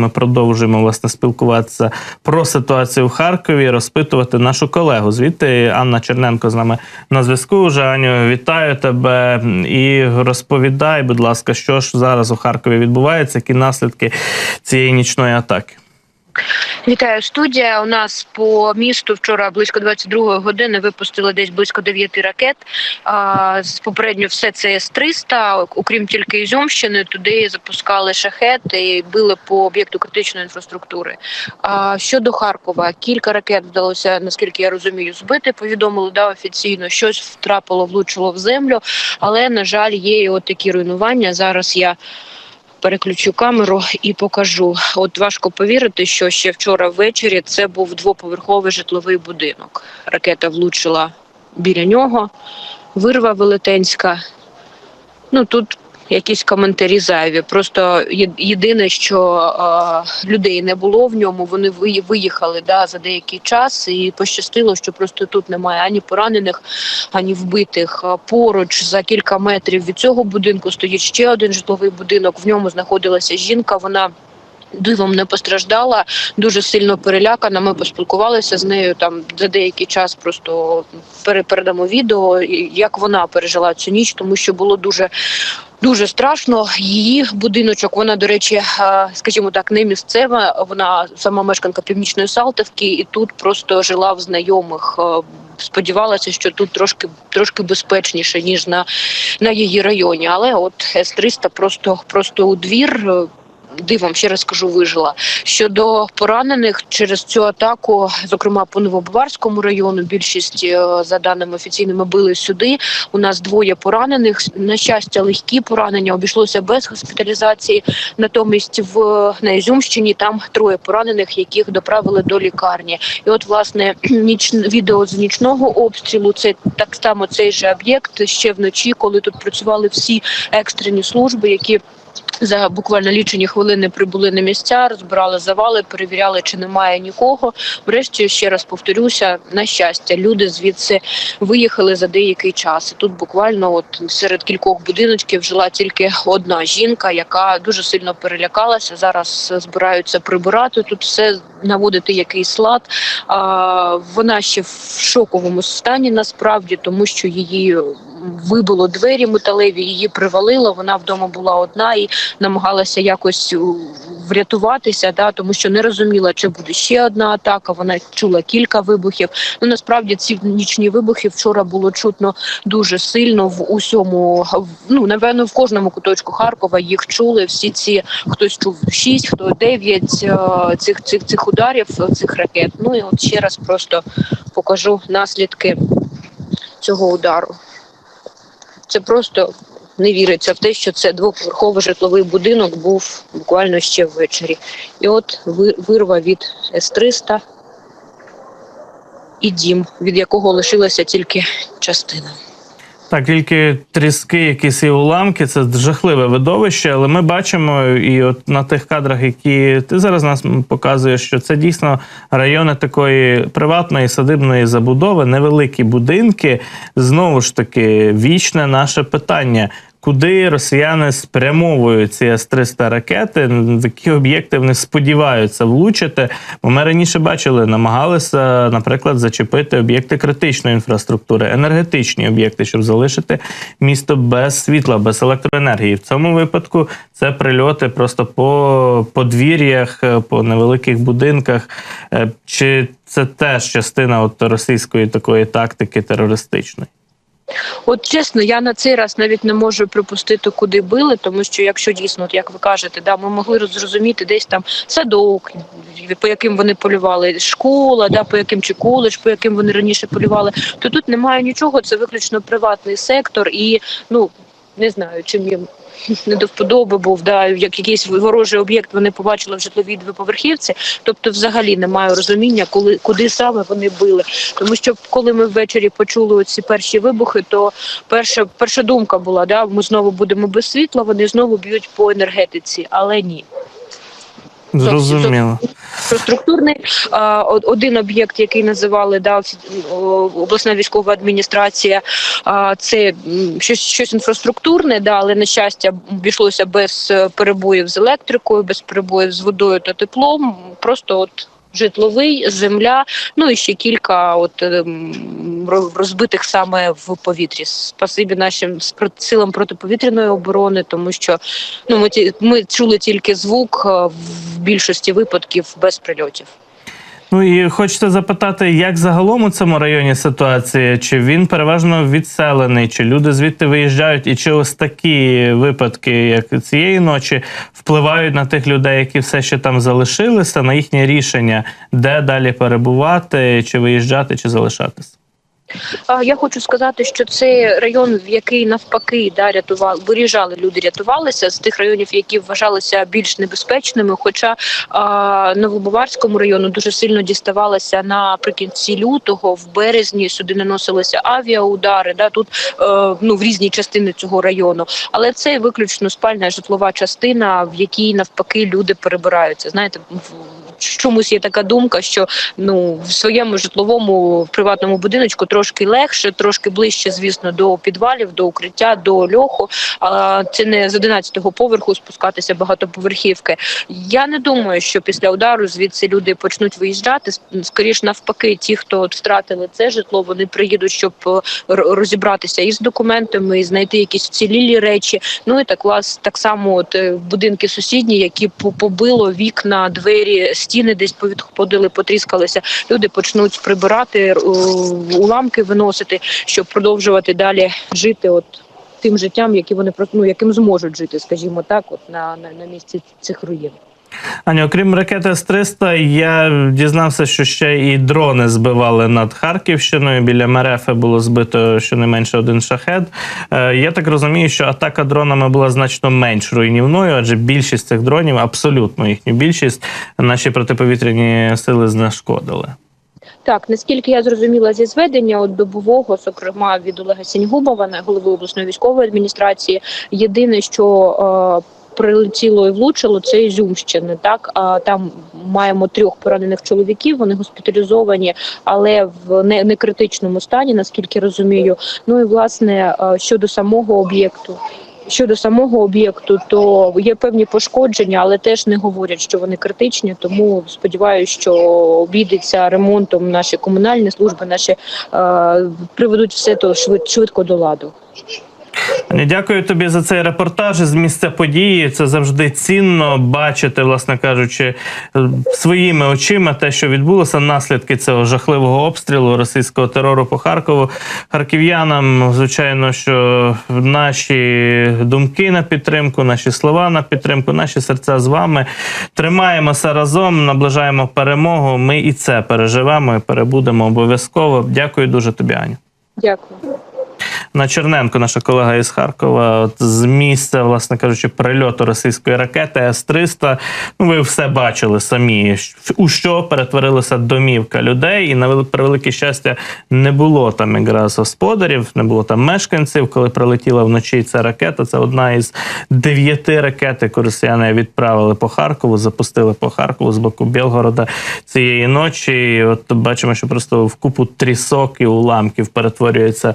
Ми продовжуємо власне спілкуватися про ситуацію в Харкові, розпитувати нашу колегу. Звідти Анна Черненко з нами на зв'язку. Вже Аню, вітаю тебе і розповідай, будь ласка, що ж зараз у Харкові відбувається, які наслідки цієї нічної атаки. Вітаю студія. У нас по місту вчора близько 22 години випустили десь близько 9 ракет. А, попередньо все це С-300, окрім тільки Ізюмщини, туди запускали шахети і били по об'єкту критичної інфраструктури. А, щодо Харкова, кілька ракет вдалося, наскільки я розумію, збити. Повідомили да, офіційно, щось втрапило, влучило в землю, але на жаль, є і от такі руйнування. Зараз я переключу камеру і покажу. От важко повірити, що ще вчора ввечері це був двоповерховий житловий будинок. Ракета влучила біля нього, вирва велетенська. Ну тут якісь коментарі зайві. Просто єдине, що е, людей не було в ньому. Вони виїхали да, за деякий час, і пощастило, що просто тут немає ані поранених, ані вбитих. Поруч за кілька метрів від цього будинку стоїть ще один житловий будинок. В ньому знаходилася жінка. Вона дивом не постраждала, дуже сильно перелякана. Ми поспілкувалися з нею там за деякий час. Просто пере- передамо відео, як вона пережила цю ніч, тому що було дуже. Дуже страшно. Її будиночок, вона, до речі, е, скажімо так, не місцева. Вона сама мешканка північної Салтівки, і тут просто жила в знайомих. Е, Сподівалася, що тут трошки трошки безпечніше ніж на, на її районі. Але от С-300 просто просто у двір. Дивом ще раз кажу, вижила щодо поранених через цю атаку, зокрема по Новобаварському району. Більшість е, за даними офіційними били сюди. У нас двоє поранених. На щастя, легкі поранення обійшлося без госпіталізації. Натомість в на Ізюмщині там троє поранених, яких доправили до лікарні. І от власне ніч відео з нічного обстрілу. Це так само цей же об'єкт ще вночі, коли тут працювали всі екстрені служби, які за буквально лічені хвилини прибули на місця, розбирали завали, перевіряли, чи немає нікого. Врешті ще раз повторюся, на щастя, люди звідси виїхали за деякий час. І тут буквально, от серед кількох будиночків, жила тільки одна жінка, яка дуже сильно перелякалася. Зараз збираються прибирати тут все, наводити якийсь лад. А, вона ще в шоковому стані насправді, тому що її вибило двері металеві, її привалило. Вона вдома була одна і намагалася якось врятуватися, да, тому що не розуміла, чи буде ще одна атака. Вона чула кілька вибухів. Ну насправді ці нічні вибухи вчора було чутно дуже сильно в усьому. Ну напевно, в кожному куточку Харкова їх чули. Всі ці хтось чув шість, хто дев'ять е, цих цих цих ударів, цих ракет. Ну і от ще раз просто покажу наслідки цього удару. Це просто не віриться в те, що це двоповерховий житловий будинок був буквально ще ввечері. І от вирва від С-300 і дім, від якого лишилася тільки частина. Так, тільки тріски, якісь і уламки, це жахливе видовище, але ми бачимо, і от на тих кадрах, які ти зараз нас показуєш, що це дійсно райони такої приватної садибної забудови, невеликі будинки. Знову ж таки, вічне наше питання. Куди росіяни спрямовують ці С-300 ракети, в які об'єкти вони сподіваються влучити? Бо ми раніше бачили, намагалися, наприклад, зачепити об'єкти критичної інфраструктури, енергетичні об'єкти, щоб залишити місто без світла, без електроенергії. В цьому випадку це прильоти просто по подвір'ях, по невеликих будинках. Е, Чи це теж частина от російської такої тактики терористичної? От чесно, я на цей раз навіть не можу припустити, куди били, тому що якщо дійсно, от як ви кажете, да, ми могли зрозуміти десь там садок, по яким вони полювали, школа, да, по яким чи коледж, по яким вони раніше полювали, то тут немає нічого, це виключно приватний сектор, і ну не знаю, чим їм не до вподоби був, да, як якийсь ворожий об'єкт вони побачили в житловій двоповерхівці. Тобто, взагалі немає розуміння, коли куди саме вони били. Тому що коли ми ввечері почули ці перші вибухи, то перша перша думка була: да, ми знову будемо без світла, вони знову б'ють по енергетиці, але ні. Зрозуміло. інфраструктурний. А, Один об'єкт, який називали да, обласна військова адміністрація, це щось, щось інфраструктурне, да, але на щастя обійшлося без перебоїв з електрикою, без перебоїв з водою та теплом. Просто от. Житловий, земля, ну і ще кілька от ем, розбитих саме в повітрі. Спасибі нашим силам протиповітряної оборони, тому що ну ми ті- ми чули тільки звук в більшості випадків без прильотів. Ну і хочете запитати, як загалом у цьому районі ситуація? Чи він переважно відселений, чи люди звідти виїжджають, і чи ось такі випадки, як цієї ночі, впливають на тих людей, які все ще там залишилися, на їхнє рішення, де далі перебувати, чи виїжджати, чи залишатись? А, Я хочу сказати, що це район, в який навпаки да, рятували, виїжджали люди, рятувалися з тих районів, які вважалися більш небезпечними. Хоча а, Новобаварському району дуже сильно діставалося наприкінці лютого, в березні сюди наносилися авіаудари. Да, тут е, ну в різні частини цього району. Але це виключно спальна житлова частина, в якій навпаки люди перебираються. Знаєте, чомусь є така думка, що ну в своєму житловому приватному будиночку трошки легше, трошки ближче, звісно, до підвалів, до укриття, до льоху. А це не з 11-го поверху спускатися багатоповерхівки. Я не думаю, що після удару звідси люди почнуть виїжджати. Скоріш навпаки, ті, хто втратили це житло, вони приїдуть, щоб е, розібратися із документами, і знайти якісь вцілілі речі. Ну і так вас так само, от е, будинки сусідні, які по- побило вікна, двері, стіни десь повідходили, потріскалися. Люди почнуть прибирати е, уламки, виносити, щоб продовжувати далі жити. От тим життям, які вони ну, яким зможуть жити, скажімо так, от на, на, на місці цих руїн. Аня, окрім ракети С-300, я дізнався, що ще і дрони збивали над Харківщиною. Біля Мерефи було збито щонайменше один шахет. Е, Я так розумію, що атака дронами була значно менш руйнівною, адже більшість цих дронів, абсолютно їхню більшість, наші протиповітряні сили знешкодили. Так, наскільки я зрозуміла зі зведення от добового, зокрема від Олега Сіньгубова, голови обласної військової адміністрації, єдине, що е, прилетіло і влучило, це Ізюмщини. Так а там маємо трьох поранених чоловіків. Вони госпіталізовані, але в не, не критичному стані, наскільки розумію. Ну і власне е, щодо самого об'єкту. Щодо самого об'єкту, то є певні пошкодження, але теж не говорять, що вони критичні. Тому сподіваюся, що обійдеться ремонтом наші комунальні служби, наші е, приведуть все то швид, швидко до ладу. Дякую тобі за цей репортаж з місця події. Це завжди цінно бачити, власне кажучи, своїми очима те, що відбулося, наслідки цього жахливого обстрілу російського терору по Харкову. Харків'янам, звичайно, що наші думки на підтримку, наші слова на підтримку, наші серця з вами. Тримаємося разом, наближаємо перемогу. Ми і це переживемо і перебудемо обов'язково. Дякую дуже тобі, Аню. Дякую. На Черненко, наша колега із Харкова, от з місця, власне кажучи, прильоту російської ракети С-300. Ну, ви все бачили самі, у що перетворилася домівка людей, і на вел- превелике щастя не було там якраз господарів, не було там мешканців. Коли прилетіла вночі ця ракета, це одна із дев'яти ракет, яку росіяни відправили по Харкову, запустили по Харкову з боку Білгорода цієї ночі. І от бачимо, що просто в купу трісок і уламків перетворюється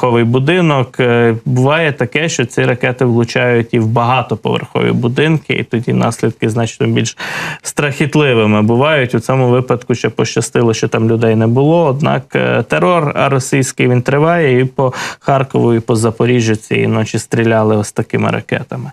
двоповерховий будинок. Е, Буває таке, що ці ракети влучають і в багатоповерхові будинки, і тоді наслідки значно більш страхітливими бувають. У цьому випадку ще пощастило, що там людей не було. Однак е, терор російський він триває, і по Харкову, і по Запоріжжю цієї ночі стріляли ось такими ракетами.